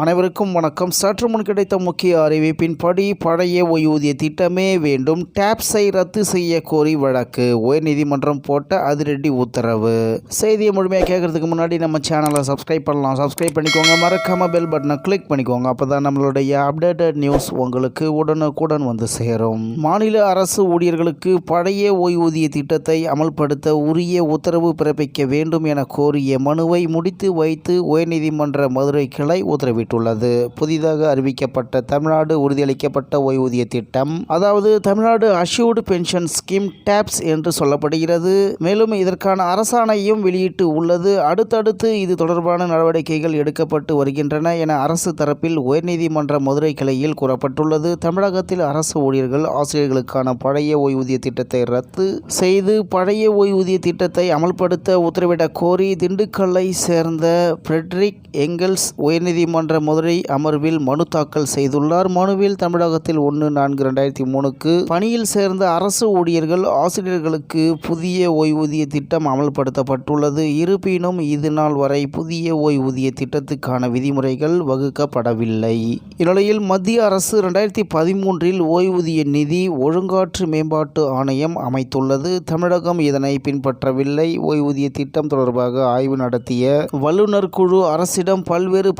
அனைவருக்கும் வணக்கம். சற்று முன் கிடைத்த முக்கிய அறிவிப்பின்படி பழைய ஓய்வூதிய திட்டமே வேண்டும். டேப்ஸை ரத்து செய்ய கோரி வழக்கு. உயர்நீதிமன்றம் போட்ட அதிரடி உத்தரவு. செய்தியை முழுமையாக கேட்கறதுக்கு முன்னாடி நம்ம சேனலை சப்ஸ்கிரைப் பண்ணலாம். சப்ஸ்கிரைப் பண்ணிக்கோங்க. மறக்காம பெல் பட்டனை கிளிக் பண்ணிக்கோங்க. அப்போ தான் நம்மளுடைய அப்டேட்டட் நியூஸ் உங்களுக்கு உடனுக்குடன் வந்து சேரும். மாநில அரசு ஊழியர்களுக்கு பழைய ஓய்வூதிய திட்டத்தை அமல்படுத்த உரிய உத்தரவு பிறப்பிக்க வேண்டும் என கோரிய மனுவை முடித்து வைத்து உயர்நீதிமன்ற மதுரை கிளை வெளியிட்டுள்ளது. புதிதாக அறிவிக்கப்பட்ட தமிழ்நாடு உறுதியளிக்கப்பட்ட ஓய்வூதிய திட்டம் அதாவது Tamil Nadu assured pension scheme TAPS என்று சொல்லப்படுகிறது. மேலும் இதற்கான அரசாணையும் வெளியிட்டு உள்ளது. அடுத்தடுத்து இது தொடர்பான நடவடிக்கைகள் எடுக்கப்பட்டு வருகின்றன என அரசு தரப்பில் உயர்நீதிமன்ற மதுரை கிளையில் கூறப்பட்டுள்ளது. தமிழகத்தில் அரசு ஊழியர்கள் ஆசிரியர்களுக்கான பழைய ஓய்வூதிய திட்டத்தை ரத்து செய்து பழைய ஓய்வூதிய திட்டத்தை அமல்படுத்த உத்தரவிடக் கோரி திண்டுக்கல்லை சேர்ந்த பிரெட்ரிக் எங்கல்ஸ் உயர்நீதிமன்ற மதுரை அமர்வில் மனு தாக்கல் செய்துள்ளார். மனுவில் தமிழகத்தில் ஒன்று நான்கு ரெண்டாயிரத்தி மூணுக்கு பணியில் சேர்ந்த அரசு ஊழியர்கள் ஆசிரியர்களுக்கு புதிய ஓய்வூதிய திட்டம் அமல்படுத்தப்பட்டுள்ளது. இருப்பினும் இது நாள் வரை புதிய ஓய்வூதிய திட்டத்துக்கான விதிமுறைகள் வகுக்கப்படவில்லை. இந்நிலையில் மத்திய அரசு ரெண்டாயிரத்தி பதிமூன்றில் ஓய்வூதிய நிதி ஒழுங்காற்று மேம்பாட்டு ஆணையம் அமைத்துள்ளது. தமிழகம் இதனை பின்பற்றவில்லை. ஓய்வூதிய திட்டம் தொடர்பாக ஆய்வு நடத்திய வல்லுநர் குழு அரசிடம் பல்வேறு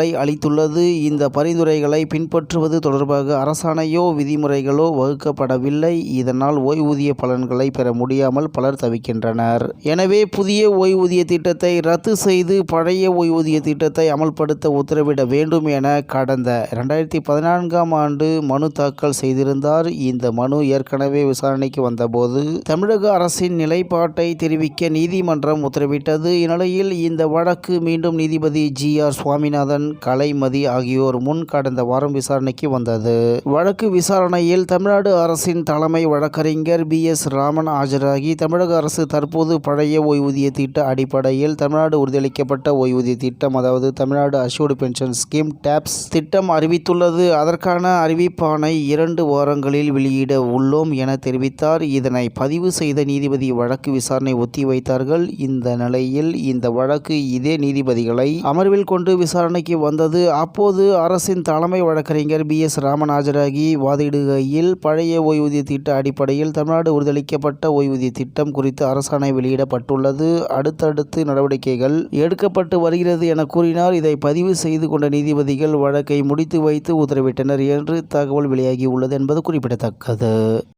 பரிந்துரைகளை அளித்துள்ளது. இந்த பரிந்துரைகளை பின்பற்றுவது தொடர்பாக அரசாணையோ விதிமுறைகளோ வகுக்கப்படவில்லை. இதனால் ஓய்வூதிய பலன்களை பெற முடியாமல் பலர் தவிக்கின்றனர். எனவே புதிய ஓய்வூதிய திட்டத்தை ரத்து செய்து பழைய ஓய்வூதிய திட்டத்தை அமல்படுத்த உத்தரவிட வேண்டும் என கடந்த இரண்டாயிரத்தி பதினான்காம் ஆண்டு மனு தாக்கல் செய்திருந்தார். இந்த மனு ஏற்கனவே விசாரணைக்கு வந்தபோது தமிழக அரசின் நிலைப்பாட்டை தெரிவிக்க நீதிமன்றம் உத்தரவிட்டது. இந்நிலையில் இந்த வழக்கு மீண்டும் நீதிபதி ஜி ஆர் சுவாமிநாதன் கலைமதி ஆகியோர் முன் கடந்த வாரம் விசாரணைக்கு வந்தது. வழக்கு விசாரணையில் தமிழ்நாடு அரசின் தலைமை வழக்கறிஞர் பி எஸ் ராமன் ஆஜராகி தமிழக அரசு தற்போது பழைய ஓய்வூதிய திட்ட அடிப்படையில் தமிழ்நாடு உறுதியளிக்கப்பட்ட ஓய்வூதிய திட்டம் அதாவது Tamil Nadu assured pension scheme TAPS திட்டம் அறிவித்துள்ளது. அதற்கான அறிவிப்பானை இரண்டு வாரங்களில் வெளியிட உள்ளோம் என தெரிவித்தார். இதனை பதிவு செய்த நீதிபதி வழக்கு விசாரணை ஒத்திவைத்தார்கள் இந்த நிலையில் இந்த வழக்கு இதே நீதிபதிகளை அமர்வில் கொண்டு விசாரணைக்கு வந்தது. அப்போது அரசின் தலைமை வழக்கறிஞர் பி. எஸ். ராமன் ஆஜராகி வாதிடுகையில் பழைய ஓய்வூதிய திட்ட அடிப்படையில் தமிழ்நாடு உறுதியளிக்கப்பட்ட ஓய்வூதிய திட்டம் குறித்து அரசாணை வெளியிடப்பட்டுள்ளது. அடுத்தடுத்து நடவடிக்கைகள் எடுக்கப்பட்டு வருகிறது என கூறினார். இதை பதிவு செய்து கொண்ட நீதிபதிகள் வழக்கை முடித்து வைத்து உத்தரவிட்டனர் என்று தகவல் வெளியாகியுள்ளது என்பது குறிப்பிடத்தக்கது.